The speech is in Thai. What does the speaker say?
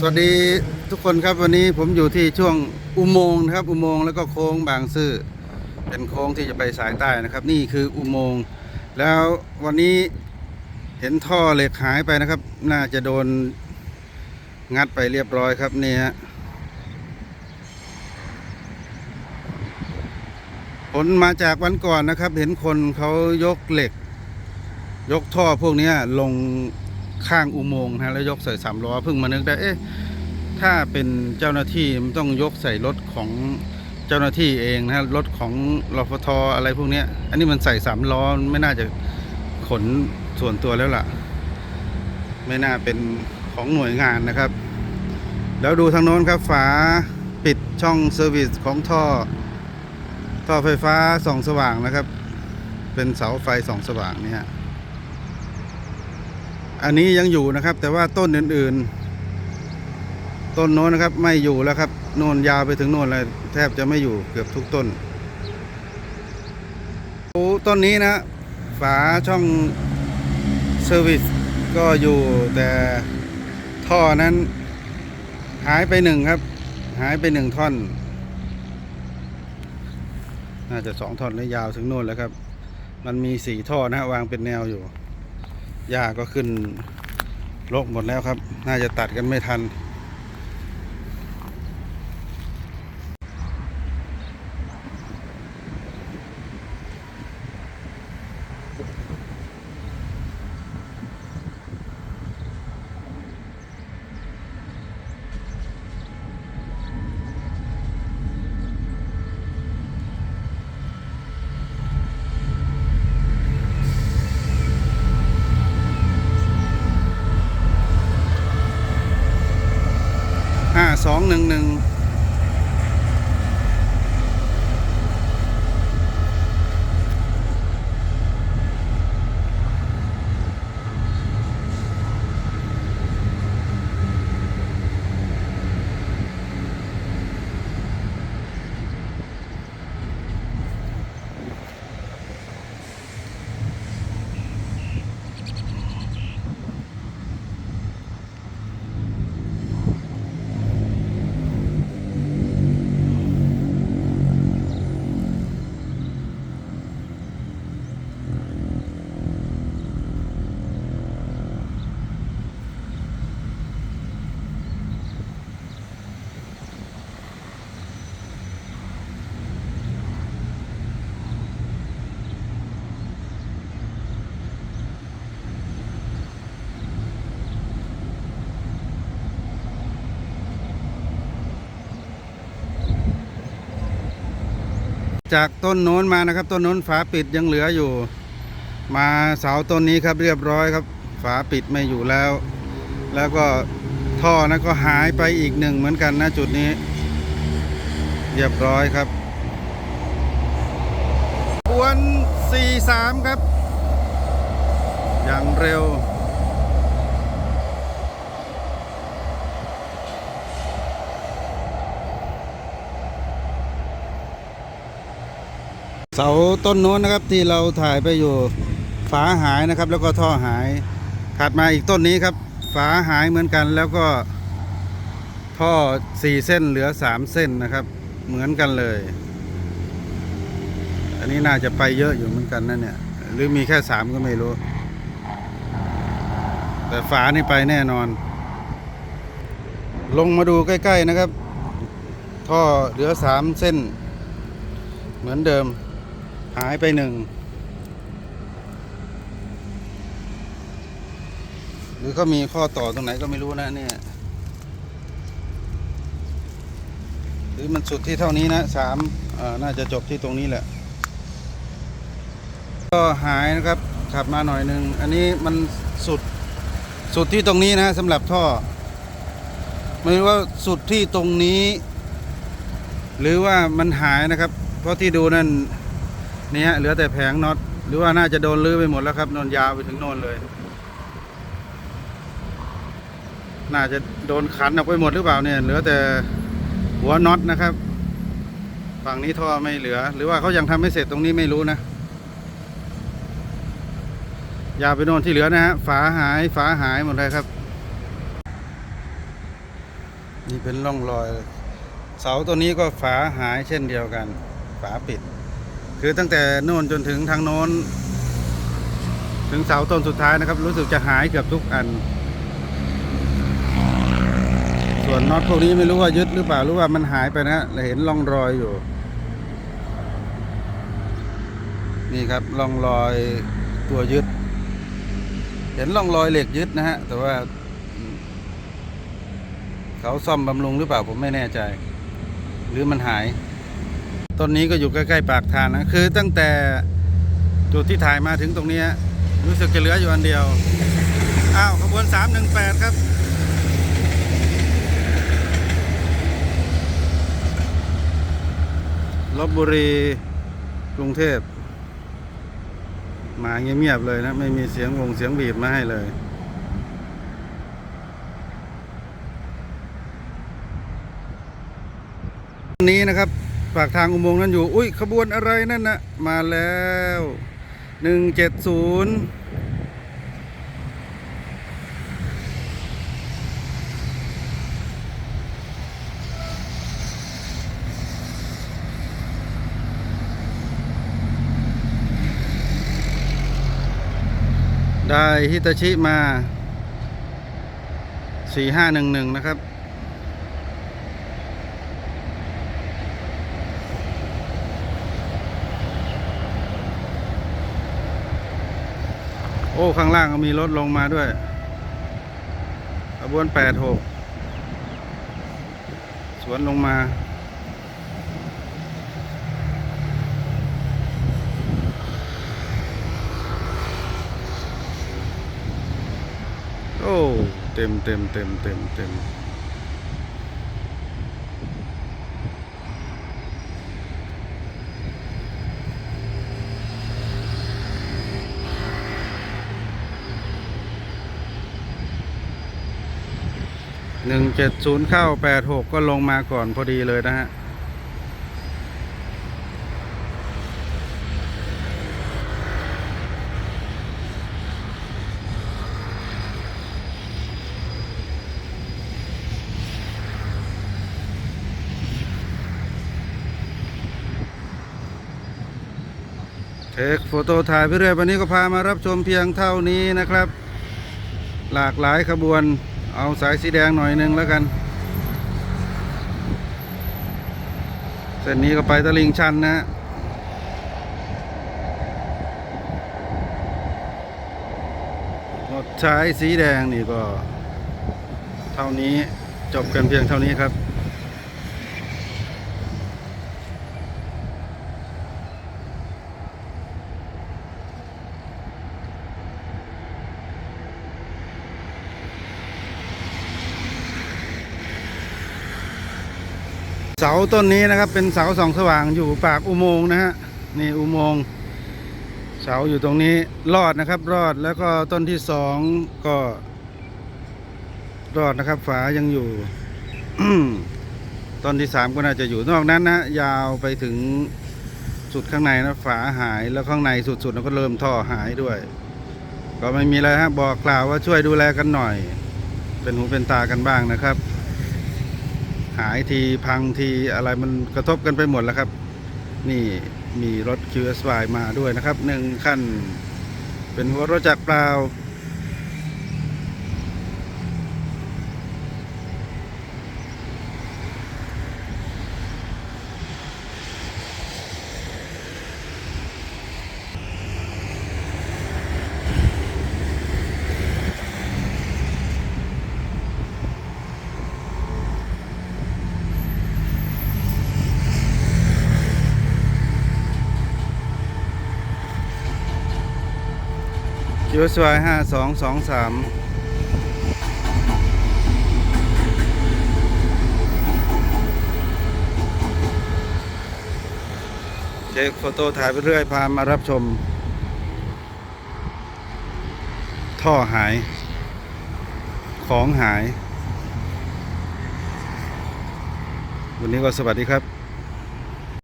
สวัสดีทุกคนครับวันนี้ผมอยู่ที่ช่วงอุโมงค์นะครับ อุโมงค์แล้วก็โค้งบางซื่อเป็นโค้งที่จะไปสายใต้นะครับ นี่คืออุโมงค์แล้ววันนี้เห็นท่อเหล็กหายไปนะครับ น่าจะโดนงัดไปเรียบร้อยครับเนี่ฮะผลมาจากวันก่อนนะครับ เห็นคนเขายกเหล็ก ยกท่อพวกนี้ลง ข้างอุโมงค์นะฮะแล้วยกใส่สามล้อเพิ่งมานึกได้เอ๊ะถ้าเป็นเจ้าหน้าที่มันต้องยกใส่รถของเจ้าหน้าที่เองนะฮะรถของรฟทอะไรพวกนี้อันนี้มันใส่สามล้อไม่น่าจะขนส่วนตัวแล้วล่ะ ไม่น่าเป็นของหน่วยงานนะครับ แล้วดูทางโน้นครับฝาปิดช่องเซอร์วิสของท่อ ท่อไฟฟ้าส่องสว่างนะครับ เป็นเสาไฟส่องสว่างนี่ฮะ อันนี้ยังอยู่นะครับ แต่ว่าต้นอื่น ๆ ต้นโน้นนะครับ ไม่อยู่แล้วครับ โน่นยาวไปถึงโน่นเลยแทบจะไม่อยู่เกือบทุกต้นต้นนี้นะ ฝาช่องเซอร์วิสก็อยู่แต่ท่อนั้น หายไปหนึ่งครับ หายไปหนึ่งท่อน น่าจะสองท่อนและยาวถึงโน่นแล้วครับ มันมีสี่ท่อนะฮะวางเป็นแนวอยู่ หญ้าก็ขึ้นรกหมดแล้วครับ น่าจะตัดกันไม่ทัน จากต้นโน้นมานะครับ ต้นโน้นฝาปิดยังเหลืออยู่ มาเสาต้นนี้ครับเรียบร้อยครับ ฝาปิดไม่อยู่แล้ว แล้วก็ท่อนั้นก็หายไปอีกหนึ่งเหมือนกันนะจุดนี้ เรียบร้อยครับบวน43 ครับ อย่างเร็ว เสาต้นโน้นนะครับที่เราถ่ายไปอยู่ฝาหายนะครับ แล้วก็ท่อหายถัดมาอีกต้นนี้ครับ ฝาหายเหมือนกันแล้วก็ท่อสี่เส้นเหลือสามเส้นนะครับ เหมือนกันเลย อันนี้น่าจะไปเยอะอยู่เหมือนกันนะเนี่ย หรือมีแค่สามก็ไม่รู้ แต่ฝานี่ไปแน่นอน ลงมาดูใกล้ ๆนะครับ ท่อเหลือสามเส้น เหมือนเดิม หายไปหนึ่งหรือก็มีข้อต่อตรงไหนก็ไม่รู้นะเนี่ยหรือมันสุดที่เท่านี้นะสามอ่าน่าจะจบที่ตรงนี้แหละ ก็หายนะครับขับมาหน่อยหนึ่งอันนี้มันสุดสุดที่ตรงนี้นะสำหรับท่อไม่รู้ว่าสุดที่ตรงนี้ หรือว่ามันหายนะครับ เพราะที่ดูนั่น นี่ฮะเหลือแต่แผงน็อตหรือว่าน่าจะโดนลื้อไปหมดแล้วครับนนยาวไปถึงโนนเลย น่าจะโดนขันออกไปหมดหรือเปล่าเนี่ยเหลือแต่หัวน็อตนะครับ ฝั่งนี้ท่อไม่เหลือ หรือว่าเขายังทำไม่เสร็จตรงนี้ไม่รู้นะยาวไปโน่นที่เหลือนะฮะฝาหายฝาหายหมดเลยครับ นี่เป็นร่องรอย เสาตัวนี้ก็ฝาหายเช่นเดียวกัน ฝาปิด คือตั้งแต่โน่นจนถึงทางโน้น ถึงเสาต้นสุดท้ายนะครับ รู้สึกจะหายเกือบทุกอัน ส่วนน็อตพวกนี้ไม่รู้ว่ายึดหรือเปล่ารือว่ามันหายไปนะเราเห็นร่องรอยอยู่ นี่ครับร่องรอยตัวยึด เห็นร่องรอยเหล็กยึดนะฮะ แต่ว่า เขาซ่อมบำรุงหรือเปล่าผมไม่แน่ใจ หรือมันหาย ต้นนี้ก็อยู่ใกล้ๆปากทางนะคือตั้งแต่จุดที่ถ่ายมาถึงตรงนี้รู้สึกจะเหลืออยู่อันเดียว อ้าวขบวน 318 ครับ ลบบุรีกรุงเทพ มาเงียบๆเลยนะ ไม่มีเสียงวงเสียงบีบมาให้เลยนี้นะครับ ปากทางอุโมงค์นั้นอยู่ อุ้ยขบวนอะไรนั่นนะมาแล้วหนึ่งเจ็ดศูนย์ได้ฮิตาชิมาสี่ห้าหนึ่งหนึ่งนะครับ อ้ข้างล่างก็มีรถลงมาด้วยขบวนแปดหกสวนลงมา โอ้ เต็มเต็มเต็มเต็มเต็ม หนึ่งเจ็ดศูนย์เข้าแปดหกก็ลงมาก่อนพอดีเลยนะฮะเทคโฟโต้ถ่ายไปเรื่อยวันนี้ก็พามารับชมเพียงเท่านี้นะครับ หลากหลายขบวน เอาสายสีแดงหน่อยหนึงแล้วกัน เส้นนี้ก็ไปตะลิงชันนะฮะหมดใช้สีแดงนี่ก็ เท่านี้จบกันเพียงเท่านี้ครับ เสาต้นนี้นะครับเป็นเสาส่องสว่างอยู่ปากอุโมงค์นะฮะนี่อุโมงค์เสาอยู่ตรงนี้รอดนะครับ รอดแล้วก็ต้นที่สองก็ รอดนะครับ ฝายังอยู่ต้นที่สามก็น่าจะอยู่นอกนั้นนะยาวไปถึงสุดข้างในนะฝาหายแล้วข้างในสุดๆแล้วก็เริ่มท่อหายด้วย ก็ไม่มีอะไรฮะบอกกล่าวว่าช่วยดูแลกันหน่อย เป็นหูเป็นตากันบ้างนะครับ หายทีพังทีอะไรมันกระทบกันไปหมดแล้วครับ นี่มีรถ QSY มาด้วยนะครับหนึ่งขั้นเป็นหัวรถจักรเปล่า QSY ห้าสองสองสามเช็คโฟโต้ถ่ายไปเรื่อย พามารับชม ท่อหาย ของหาย วันนี้ก็สวัสดีครับ